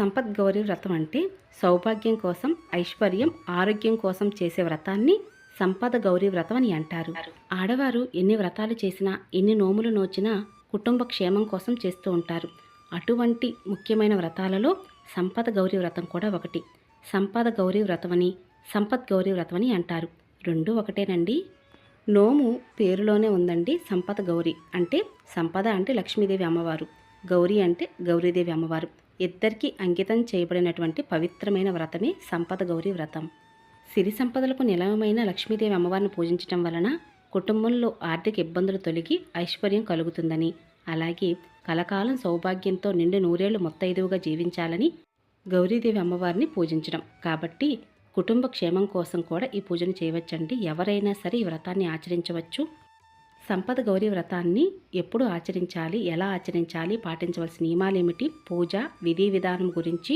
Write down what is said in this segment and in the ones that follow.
సంపత్ గౌరీ వ్రతం అంటే సౌభాగ్యం కోసం ఐశ్వర్యం ఆరోగ్యం కోసం చేసే వ్రతాన్ని సంపద గౌరీ వ్రతం అని అంటారు. ఆడవారు ఎన్ని వ్రతాలు చేసినా ఎన్ని నోములు నోచినా కుటుంబ క్షేమం కోసం చేస్తూ ఉంటారు. అటువంటి ముఖ్యమైన వ్రతాలలో సంపద గౌరీ వ్రతం కూడా ఒకటి. సంపద గౌరీ వ్రతమని సంపద్ గౌరీ వ్రతమని అంటారు. రెండు ఒకటేనండి. నోము పేరులోనే ఉందండి సంపద గౌరి. అంటే సంపద అంటే లక్ష్మీదేవి అమ్మవారు. గౌరీ అంటే గౌరీదేవి అమ్మవారు. ఇద్దరికీ అంకితం చేయబడినటువంటి పవిత్రమైన వ్రతమే సంపద గౌరీ వ్రతం. సిరి సంపదలకు నిలయమైన లక్ష్మీదేవి అమ్మవారిని పూజించటం వలన కుటుంబంలో ఆర్థిక ఇబ్బందులు తొలగి ఐశ్వర్యం కలుగుతుందని అలాగే కలకాలం సౌభాగ్యంతో నిండు నూరేళ్ళు మొత్తైదువుగా జీవించాలని గౌరీదేవి అమ్మవారిని పూజించడం. కాబట్టి కుటుంబ క్షేమం కోసం కూడా ఈ పూజను చేయవచ్చండి. ఎవరైనా సరే ఈ వ్రతాన్ని ఆచరించవచ్చు. సంపద గౌరీ వ్రతాన్ని ఎప్పుడు ఆచరించాలి? ఎలా ఆచరించాలి? పాటించవలసిన నియమాలు ఏమిటి? పూజ విధి విధానం గురించి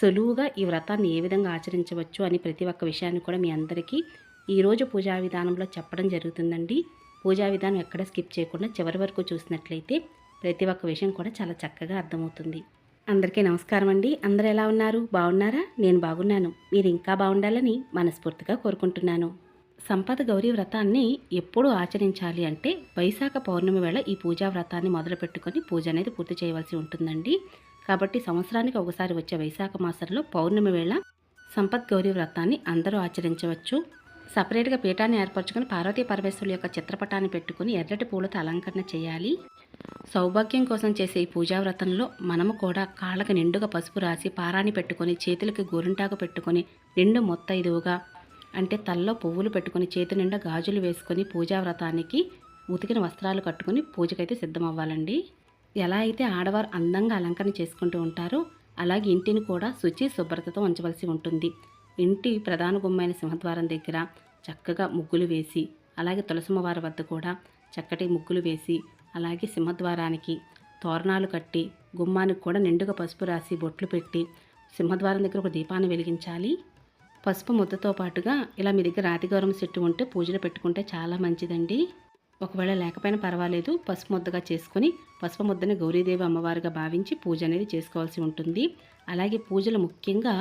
సులువుగా ఈ వ్రతాన్ని ఏ విధంగా ఆచరించవచ్చు అని ప్రతి ఒక్క విషయాన్ని కూడా మీ అందరికీ ఈరోజు పూజా విధానంలో చెప్పడం జరుగుతుందండి. పూజా విధానం ఎక్కడ స్కిప్ చేయకుండా చివరి వరకు చూసినట్లయితే ప్రతి ఒక్క విషయం కూడా చాలా చక్కగా అర్థమవుతుంది. అందరికీ నమస్కారం అండి. అందరు ఎలా ఉన్నారు? బాగున్నారా? నేను బాగున్నాను. మీరు ఇంకా బాగుండాలని మనస్ఫూర్తిగా కోరుకుంటున్నాను. సంపద గౌరీ వ్రతాన్ని ఎప్పుడు ఆచరించాలి అంటే వైశాఖ పౌర్ణమి వేళ ఈ పూజా వ్రతాన్ని మొదలు పెట్టుకొని పూజ అనేది పూర్తి చేయవలసి ఉంటుందండి. కాబట్టి సంవత్సరానికి ఒకసారి వచ్చే వైశాఖ మాసంలో పౌర్ణమి వేళ సంపత్ గౌరీ వ్రతాన్ని అందరూ ఆచరించవచ్చు. సపరేట్గా పీఠాన్ని ఏర్పరచుకొని పార్వతీ పరమేశ్వరుల యొక్క చిత్రపటాన్ని పెట్టుకొని ఎర్రటి పూలతో అలంకరణ చేయాలి. సౌభాగ్యం కోసం చేసే ఈ పూజా వ్రతంలో మనము కూడా కాళ్ళకి నిండుగా పసుపు రాసి పారాన్ని పెట్టుకొని చేతులకి గోరింటాకు పెట్టుకొని నిండు మొత్తైదువుగా అంటే తల్లో పువ్వులు పెట్టుకొని చేతి నిండా గాజులు వేసుకొని పూజా వ్రతానికి ఉతికిన వస్త్రాలు కట్టుకొని పూజకైతే సిద్ధమవ్వాలండి. ఎలా అయితే ఆడవారు అందంగా అలంకరణ చేసుకుంటూ ఉంటారో అలాగే ఇంటిని కూడా శుచి శుభ్రతతో ఉంచవలసి ఉంటుంది. ఇంటి ప్రధాన గుమ్మైన సింహద్వారం దగ్గర చక్కగా ముగ్గులు వేసి అలాగే తులసమ్మవారి వద్ద కూడా చక్కటి ముగ్గులు వేసి అలాగే సింహద్వారానికి తోరణాలు కట్టి గుమ్మానికి కూడా నిండుగా పసుపు రాసి బొట్లు పెట్టి సింహద్వారం దగ్గర ఒక దీపాన్ని వెలిగించాలి. పసుపు ముద్దతో పాటుగా ఇలా మీ దగ్గర రాతి గౌరవం చెట్టు ఉంటే పూజలు పెట్టుకుంటే చాలా మంచిదండి. ఒకవేళ లేకపోయినా పర్వాలేదు పసుపు ముద్దగా చేసుకొని పసుపు ముద్దని గౌరీదేవి అమ్మవారిగా భావించి పూజ అనేది చేసుకోవాల్సి ఉంటుంది. అలాగే పూజలు ముఖ్యంగా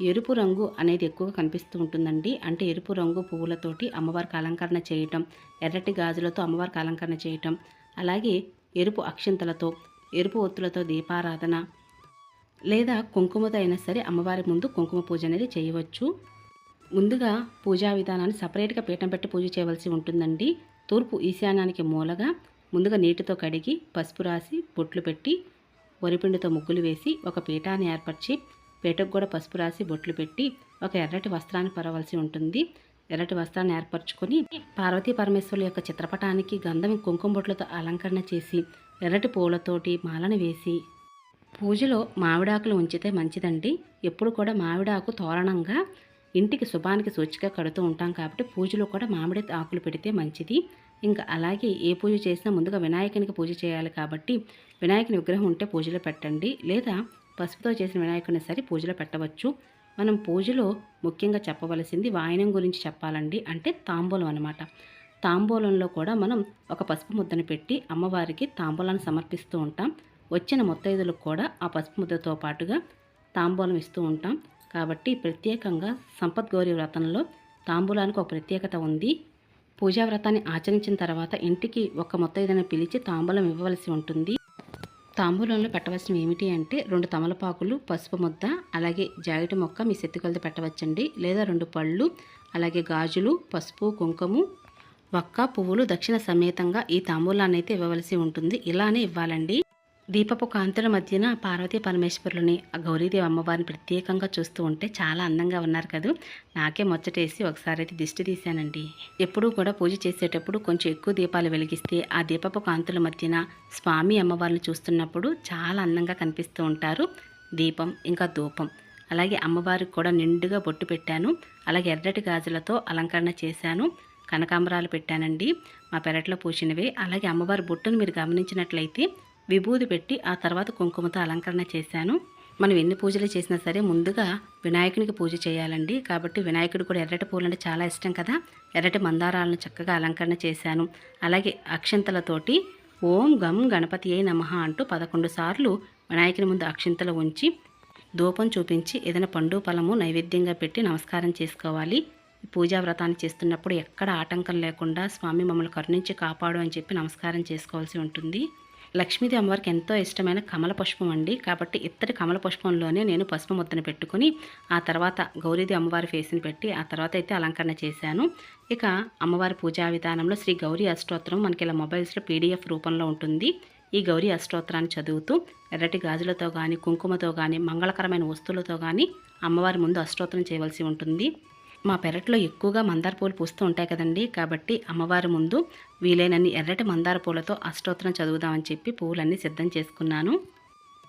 ఎరుపు రంగు అనేది ఎక్కువగా కనిపిస్తూ ఉంటుందండి. అంటే ఎరుపు రంగు పువ్వులతోటి అమ్మవారికి అలంకరణ చేయటం ఎర్రటి గాజులతో అమ్మవారికి అలంకరణ చేయటం అలాగే ఎరుపు అక్షింతలతో ఎరుపు ఒత్తులతో దీపారాధన లేదా కుంకుమతో అయినా సరే అమ్మవారి ముందు కుంకుమ పూజ అనేది చేయవచ్చు. ముందుగా పూజా విధానాన్ని సపరేట్గా పీఠం పెట్టి పూజ చేయవలసి ఉంటుందండి. తూర్పు ఈశాన్యానికి మూలగా ముందుగా నీటితో కడిగి పసుపు రాసి బొట్లు పెట్టి వరిపిండితో ముగ్గులు వేసి ఒక పీఠాన్ని ఏర్పరిచి పీటకు కూడా పసుపు రాసి బొట్లు పెట్టి ఒక ఎర్రటి వస్త్రాన్ని పరవలసి ఉంటుంది. ఎర్రటి వస్త్రాన్ని ఏర్పరచుకొని పార్వతీ పరమేశ్వరుల యొక్క చిత్రపటానికి గంధం కుంకుమ బొట్లతో అలంకరణ చేసి ఎర్రటి పూలతోటి మాలను వేసి పూజలో మామిడాకులు ఉంచితే మంచిదండి. ఎప్పుడు కూడా మామిడాకు తోరణంగా ఇంటికి శుభానికి సూచిగా కడుతూ ఉంటాం కాబట్టి పూజలో కూడా మామిడి ఆకులు పెడితే మంచిది. ఇంకా అలాగే ఏ పూజ చేసినా ముందుగా వినాయకునికి పూజ చేయాలి కాబట్టి వినాయకుని విగ్రహం ఉంటే పూజలో పెట్టండి. లేదా పసుపుతో చేసిన వినాయకుడిని సరే పూజలో పెట్టవచ్చు. మనం పూజలో ముఖ్యంగా చెప్పవలసింది వాయనం గురించి చెప్పాలండి. అంటే తాంబూలం అనమాట తాంబూలంలో కూడా మనం ఒక పసుపు ముద్దను పెట్టి అమ్మవారికి తాంబూలాన్ని సమర్పిస్తూ ఉంటాం. వచ్చిన ముత్తైదులకు కూడా ఆ పసుపు ముద్దతో పాటుగా తాంబూలం ఇస్తూ ఉంటాం. కాబట్టి ప్రత్యేకంగా సంపత్ గౌరీ వ్రతంలో తాంబూలానికి ఒక ప్రత్యేకత ఉంది. పూజా వ్రతాన్ని ఆచరించిన తర్వాత ఇంటికి ఒక ముత్తైదుని పిలిచి తాంబూలం ఇవ్వవలసి ఉంటుంది. తాంబూలంలో పెట్టవలసినవి ఏమిటి అంటే రెండు తమలపాకులు పసుపు ముద్ద అలాగే జాకెట్ మొక్క మీ సెత్తుకలతో పెట్టవచ్చండి. లేదా రెండు పళ్ళు అలాగే గాజులు పసుపు కుంకుమ వక్క పువ్వులు దక్షిణ సమేతంగా ఈ తాంబూలాన్ని అయితే ఇవ్వవలసి ఉంటుంది. ఇలానే ఇవ్వాలండి. దీపపు కాంతుల మధ్యన పార్వతీ పరమేశ్వరులని ఆ గౌరీదేవి అమ్మవారిని ప్రత్యేకంగా చూస్తూ ఉంటే చాలా అందంగా ఉన్నారు కదా. నాకే ముచ్చటేసి ఒకసారి అయితే దిష్టి తీశానండి. ఎప్పుడూ కూడా పూజ చేసేటప్పుడు కొంచెం ఎక్కువ దీపాలు వెలిగిస్తే ఆ దీపపు కాంతుల మధ్యన స్వామి అమ్మవారిని చూస్తున్నప్పుడు చాలా అందంగా కనిపిస్తూ ఉంటారు. దీపం ఇంకా ధూపం. అలాగే అమ్మవారికి కూడా నిండుగా బొట్టు పెట్టాను. అలాగే ఎర్రటి గాజులతో అలంకరణ చేశాను. కనకాంబరాలు పెట్టానండి. మా పెరట్లో పూసినవి. అలాగే అమ్మవారి బొట్టును మీరు గమనించినట్లయితే విభూది పెట్టి ఆ తర్వాత కుంకుమతో అలంకరణ చేశాను. మనం ఎన్ని పూజలు చేసినా సరే ముందుగా వినాయకునికి పూజ చేయాలండి. కాబట్టి వినాయకుడు కూడా ఎర్రటి పూలు అంటే చాలా ఇష్టం కదా. ఎర్రటి మందారాలను చక్కగా అలంకరణ చేశాను. అలాగే అక్షంతలతోటి ఓం గం గణపతి అయి నమః అంటూ పదకొండు సార్లు వినాయకుని ముందు అక్షింతలు ఉంచి ధూపం చూపించి ఏదైనా పండు ఫలము నైవేద్యంగా పెట్టి నమస్కారం చేసుకోవాలి. పూజా వ్రతాన్ని చేస్తున్నప్పుడు ఎక్కడ ఆటంకం లేకుండా స్వామి మమ్మల్ని కరుణించి కాపాడు అని చెప్పి నమస్కారం చేసుకోవాల్సి ఉంటుంది. లక్ష్మీదేవి అమ్మవారికి ఎంతో ఇష్టమైన కమల పుష్పం అండి. కాబట్టి ఇత్తడి కమల పుష్పంలోనే నేను పసుపు ముద్దను పెట్టుకుని ఆ తర్వాత గౌరీదేవి అమ్మవారి ఫేస్ని పెట్టి ఆ తర్వాత అయితే అలంకరణ చేశాను. ఇక అమ్మవారి పూజా విధానంలో శ్రీ గౌరీ అష్టోత్తరం మనకి ఇలా మొబైల్స్లో పీడిఎఫ్ రూపంలో ఉంటుంది. ఈ గౌరీ అష్టోత్తరాన్ని చదువుతూ ఎర్రటి గాజులతో కానీ కుంకుమతో కానీ మంగళకరమైన వస్తువులతో కానీ అమ్మవారి ముందు అష్టోత్తరం చేయవలసి ఉంటుంది. మా పెరట్లో ఎక్కువగా మందార పూలు పూస్తూ ఉంటాయి కదండి. కాబట్టి అమ్మవారి ముందు వీలైనన్ని ఎర్రటి మందార పూలతో అష్టోత్తరం చదువుదామని చెప్పి పూలన్నీ సిద్ధం చేసుకున్నాను.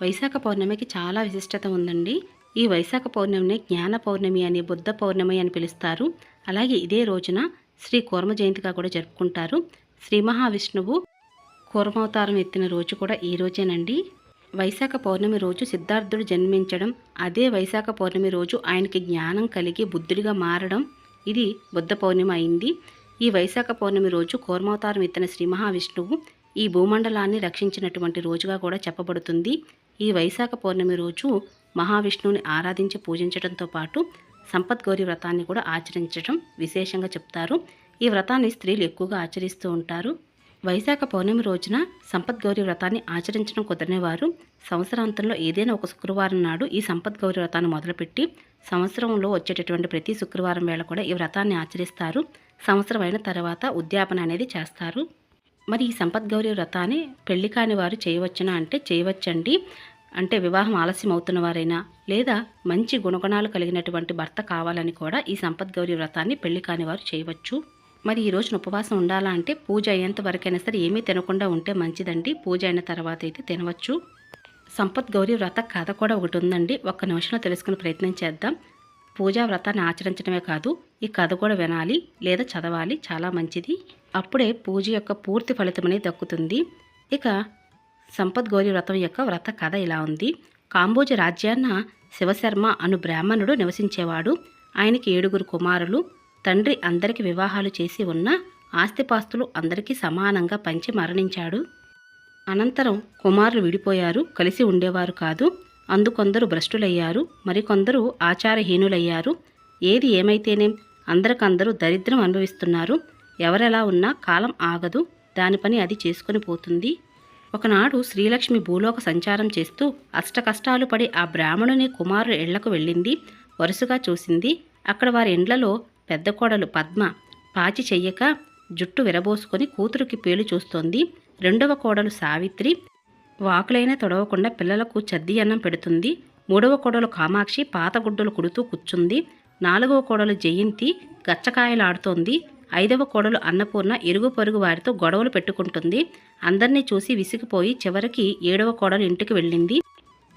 వైశాఖ పౌర్ణమికి చాలా విశిష్టత ఉందండి. ఈ వైశాఖ పౌర్ణమిని జ్ఞాన పౌర్ణమి అని బుద్ధ పౌర్ణమి అని పిలుస్తారు. అలాగే ఇదే రోజున శ్రీ కూర్మ జయంతిగా కూడా జరుపుకుంటారు. శ్రీ మహావిష్ణువు కూర్మావతారం ఎత్తిన రోజు కూడా ఈ రోజేనండి. వైశాఖ పౌర్ణమి రోజు సిద్ధార్థుడు జన్మించడం అదే వైశాఖ పౌర్ణమి రోజు ఆయనకి జ్ఞానం కలిగి బుద్ధుడిగా మారడం ఇది బుద్ధ పౌర్ణమి అయింది. ఈ వైశాఖ పౌర్ణమి రోజు కోర్మావతారం ఎత్తిన శ్రీ మహావిష్ణువు ఈ భూమండలాన్ని రక్షించినటువంటి రోజుగా కూడా చెప్పబడుతుంది. ఈ వైశాఖ పౌర్ణమి రోజు మహావిష్ణువుని ఆరాధించి పూజించడంతో పాటు సంపత్ గౌరి వ్రతాన్ని కూడా ఆచరించడం విశేషంగా చెప్తారు. ఈ వ్రతాన్ని స్త్రీలు ఎక్కువగా ఆచరిస్తూ ఉంటారు. వైశాఖ పౌర్ణమి రోజున సంపద్గౌరి వ్రతాన్ని ఆచరించడం కుదరనివారు. సంవత్సరాంతంలో ఏదైనా ఒక శుక్రవారం నాడు ఈ సంపత్ గౌరి వ్రతాన్ని మొదలుపెట్టి సంవత్సరంలో వచ్చేటటువంటి ప్రతి శుక్రవారం వేళ కూడా ఈ వ్రతాన్ని ఆచరిస్తారు. సంవత్సరం అయిన తర్వాత ఉద్యాపన అనేది చేస్తారు. మరి ఈ సంపద్గౌరి వ్రతాన్ని పెళ్ళి కాని వారు చేయవచ్చునా అంటే చేయవచ్చండి. అంటే వివాహం ఆలస్యం అవుతున్న వారైనా లేదా మంచి గుణగుణాలు కలిగినటువంటి భర్త కావాలని కూడా ఈ సంపద్గౌరి వ్రతాన్ని పెళ్ళి కాని వారు చేయవచ్చు. మరి ఈ రోజున ఉపవాసం ఉండాలా అంటే పూజ అయ్యేంత వరకైనా సరే ఏమీ తినకుండా ఉంటే మంచిదండి. పూజ అయిన తర్వాత అయితే తినవచ్చు. సంపత్ గౌరీ వ్రత కథ కూడా ఒకటి ఉందండి. ఒక్క నిమిషంలో తెలుసుకునే ప్రయత్నం చేద్దాం. పూజా వ్రతాన్ని ఆచరించడమే కాదు ఈ కథ కూడా వినాలి లేదా చదవాలి చాలా మంచిది. అప్పుడే పూజ యొక్క పూర్తి ఫలితం అనేది దక్కుతుంది. ఇక సంపత్ గౌరీ వ్రతం యొక్క వ్రత కథ ఇలా ఉంది. కాంబోజ రాజ్యాన్న శివశర్మ అను బ్రాహ్మణుడు నివసించేవాడు. ఆయనకి ఏడుగురు కుమారులు. తండ్రి అందరికి వివాహాలు చేసి ఉన్న ఆస్తిపాస్తులు అందరికీ సమానంగా పంచి మరణించాడు. అనంతరం కుమారులు విడిపోయారు కలిసి ఉండేవారు కాదు. అందుకొందరు భ్రష్టులయ్యారు మరికొందరు ఆచారహీనులయ్యారు. ఏది ఏమైతేనేం అందరికందరూ దరిద్రం అనుభవిస్తున్నారు. ఎవరెలా ఉన్నా కాలం ఆగదు దాని పని అది చేసుకొని పోతుంది. ఒకనాడు శ్రీలక్ష్మి భూలోక సంచారం చేస్తూ అష్టకష్టాలు పడి ఆ బ్రాహ్మణుని కుమారుడు ఇళ్ళకు వెళ్ళింది. వరుసగా చూసింది. అక్కడ వారి ఇండ్లలో పెద్ద కోడలు పద్మ పాచి చెయ్యక జుట్టు విరబోసుకొని కూతురికి పేలు చూస్తోంది. రెండవ కోడలు సావిత్రి వాకులైనా తొడవకుండా పిల్లలకు చద్ది అన్నం పెడుతుంది. మూడవ కోడలు కామాక్షి పాతగుడ్డలు కుడుతూ కూర్చుంది. నాలుగవ కోడలు జయంతి గచ్చకాయలాడుతోంది. ఐదవ కోడలు అన్నపూర్ణ ఇరుగు పొరుగు వారితో గొడవలు పెట్టుకుంటుంది. అందరినీ చూసి విసిగిపోయి చివరికి ఏడవ కోడలు ఇంటికి వెళ్ళింది.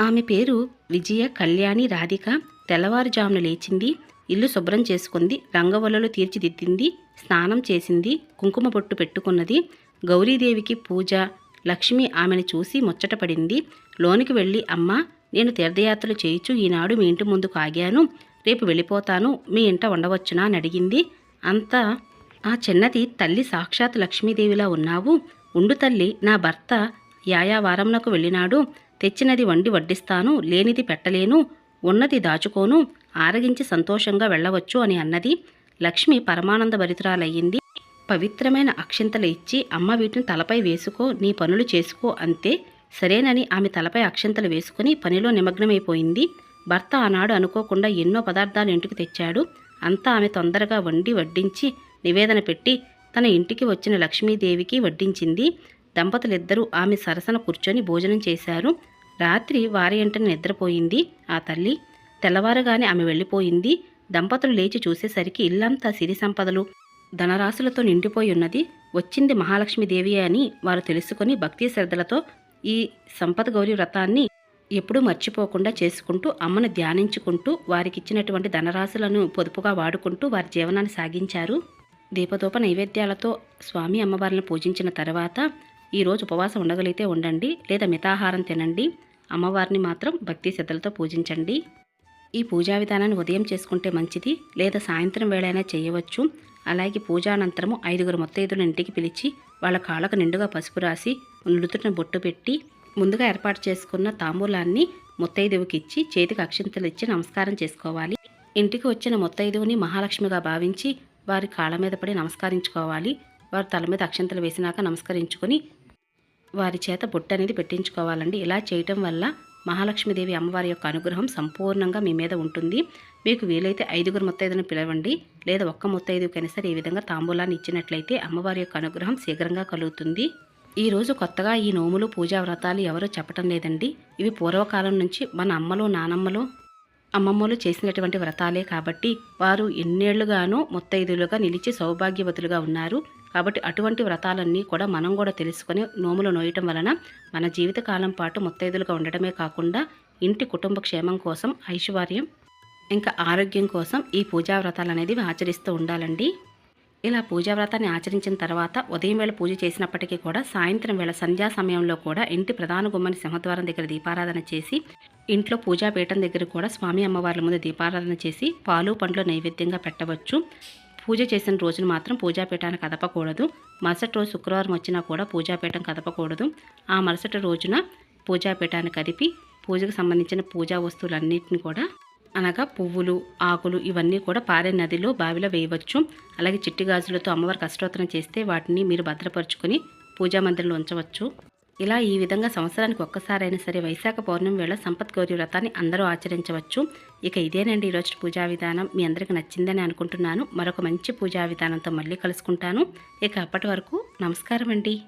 ఆమె పేరు విజయ కళ్యాణి రాధిక తెల్లవారుజామున లేచింది. ఇల్లు శుభ్రం చేసుకుంది. రంగవల్లులు తీర్చిదిద్దింది స్నానం చేసింది కుంకుమ బొట్టు పెట్టుకున్నది. గౌరీదేవికి పూజ లక్ష్మి ఆమెను చూసి ముచ్చటపడింది. లోనికి వెళ్ళి అమ్మా నేను తీర్థయాత్రలు చేయిచు ఈనాడు మీ ఇంటి ముందుకు ఆగాను. రేపు వెళ్ళిపోతాను. మీ ఇంట ఉండవచ్చునా? అని అడిగింది. అంతా ఆ చిన్నది తల్లి సాక్షాత్ లక్ష్మీదేవిలా ఉన్నావు. ఉండు తల్లి నా భర్త యాయావారంనకు వెళ్ళినాడు. తెచ్చినది వండి వడ్డిస్తాను. లేనిది పెట్టలేను. ఉన్నది దాచుకోను. ఆరగించి సంతోషంగా వెళ్ళవచ్చు అని అన్నది లక్ష్మి పరమానంద భరితురాలయ్యింది. పవిత్రమైన అక్షింతలు ఇచ్చి అమ్మ వీటిని తలపై వేసుకో నీ పనులు చేసుకో అంతే. సరేనని ఆమె తలపై అక్షింతలు వేసుకుని పనిలో నిమగ్నమైపోయింది. భర్త ఆనాడు అనుకోకుండా ఎన్నో పదార్థాలు ఇంటికి తెచ్చాడు. అంతా ఆమె తొందరగా వండి వడ్డించి నివేదన పెట్టి తన ఇంటికి వచ్చిన లక్ష్మీదేవికి వడ్డించింది. దంపతులిద్దరూ ఆమె సరసన కూర్చొని భోజనం చేశారు. రాత్రి వారి ఇంటని నిద్రపోయింది. ఆ తల్లి తెల్లవారుగానే ఆమె వెళ్ళిపోయింది. దంపతులు లేచి చూసేసరికి ఇల్లంతా సిరి సంపదలు. ధనరాశులతో నిండిపోయి ఉన్నది. వచ్చింది మహాలక్ష్మీదేవి అని వారు తెలుసుకుని భక్తి శ్రద్ధలతో ఈ సంపద గౌరి వ్రతాన్ని ఎప్పుడూ మర్చిపోకుండా చేసుకుంటూ అమ్మను ధ్యానించుకుంటూ వారికి ఇచ్చినటువంటి ధనరాశులను పొదుపుగా వాడుకుంటూ వారి జీవనాన్ని సాగించారు. దీపదూప నైవేద్యాలతో స్వామి అమ్మవారిని పూజించిన తర్వాత ఈరోజు ఉపవాసం ఉండగలిగితే ఉండండి లేదా మితాహారం తినండి. అమ్మవారిని మాత్రం భక్తి శ్రద్ధలతో పూజించండి. ఈ పూజా విధానాన్ని ఉదయం చేసుకుంటే మంచిది లేదా సాయంత్రం వేళైనా చేయవచ్చు. అలాగే పూజానంతరము ఐదుగురు మొత్తైదులను ఇంటికి పిలిచి వాళ్ళ కాళ్ళకు నిండుగా పసుపు రాసి నుదుటిన బొట్టు పెట్టి ముందుగా ఏర్పాటు చేసుకున్న తాంబూలాన్ని ముత్తైదువుకి ఇచ్చి చేతికి అక్షింతలు ఇచ్చి నమస్కారం చేసుకోవాలి. ఇంటికి వచ్చిన ముత్తైదువుని మహాలక్ష్మిగా భావించి వారి కాళ్ళ మీద పడి నమస్కరించుకోవాలి. వారి తల మీద అక్షంతలు వేసినాక నమస్కరించుకొని వారి చేత బొట్టు అనేది పెట్టించుకోవాలండి. ఇలా చేయటం వల్ల మహాలక్ష్మీదేవి అమ్మవారి యొక్క అనుగ్రహం సంపూర్ణంగా మీ మీద ఉంటుంది. మీకు వీలైతే ఐదుగురు ముత్తైదును పిలవండి. లేదా ఒక్క ముత్తైదుకైనా సరే ఈ విధంగా తాంబూలాన్ని ఇచ్చినట్లయితే అమ్మవారి యొక్క అనుగ్రహం శీఘ్రంగా కలుగుతుంది. ఈ రోజు కొత్తగా ఈ నోములు పూజా వ్రతాలు ఎవరూ చెప్పటం లేదండి. ఇవి పూర్వకాలం నుంచి మన అమ్మలు నానమ్మలు అమ్మమ్మలు చేసినటువంటి వ్రతాలే కాబట్టి వారు ఎన్నేళ్ళుగానో ముత్తైదులుగా నిలిచి సౌభాగ్యవతులుగా ఉన్నారు. కాబట్టి అటువంటి వ్రతాలన్నీ కూడా మనం కూడా తెలుసుకొని నోములు నోయటం వలన మన జీవితకాలం పాటు ముత్తైదులుగా ఉండటమే కాకుండా ఇంటి కుటుంబ క్షేమం కోసం ఐశ్వర్యం ఇంకా ఆరోగ్యం కోసం ఈ పూజా వ్రతాలు అనేది ఆచరిస్తూ ఉండాలండి. ఇలా పూజా వ్రతాన్ని ఆచరించిన తర్వాత ఉదయం వేళ పూజ చేసినప్పటికీ కూడా సాయంత్రం వేళ సంధ్యా సమయంలో కూడా ఇంటి ప్రధాన గుమ్మని సింహద్వారం దగ్గర దీపారాధన చేసి ఇంట్లో పూజా పీఠం దగ్గర కూడా స్వామి అమ్మవార్ల ముందు దీపారాధన చేసి పాలు పండ్లు నైవేద్యంగా పెట్టవచ్చు. పూజ చేసిన రోజున మాత్రం పూజాపీఠాన్ని కదపకూడదు. మరుసటి రోజు శుక్రవారం వచ్చినా కూడా పూజాపీఠం కదపకూడదు. ఆ మరుసటి రోజున పూజాపీఠాన్ని కదిపి పూజకు సంబంధించిన పూజా వస్తువులన్నింటిని కూడా అనగా పువ్వులు ఆకులు ఇవన్నీ కూడా పారే నదిలో బావిలో వేయవచ్చు. అలాగే చిట్టి గాజులతో అమ్మవారికి అష్టోత్తరం చేస్తే వాటిని మీరు భద్రపరుచుకొని పూజా మందిరంలో ఉంచవచ్చు. ఇలా ఈ విధంగా సంవత్సరానికి ఒక్కసారైనా సరే వైశాఖ పౌర్ణమి వేళ సంపత్ గౌరి వ్రతాన్ని అందరూ ఆచరించవచ్చు. ఇక ఇదేనండి ఈరోజు పూజా విధానం. మీ అందరికీ నచ్చిందని అనుకుంటున్నాను. మరొక మంచి పూజా విధానంతో మళ్ళీ కలుసుకుంటాను. ఇక అప్పటి వరకు నమస్కారం అండి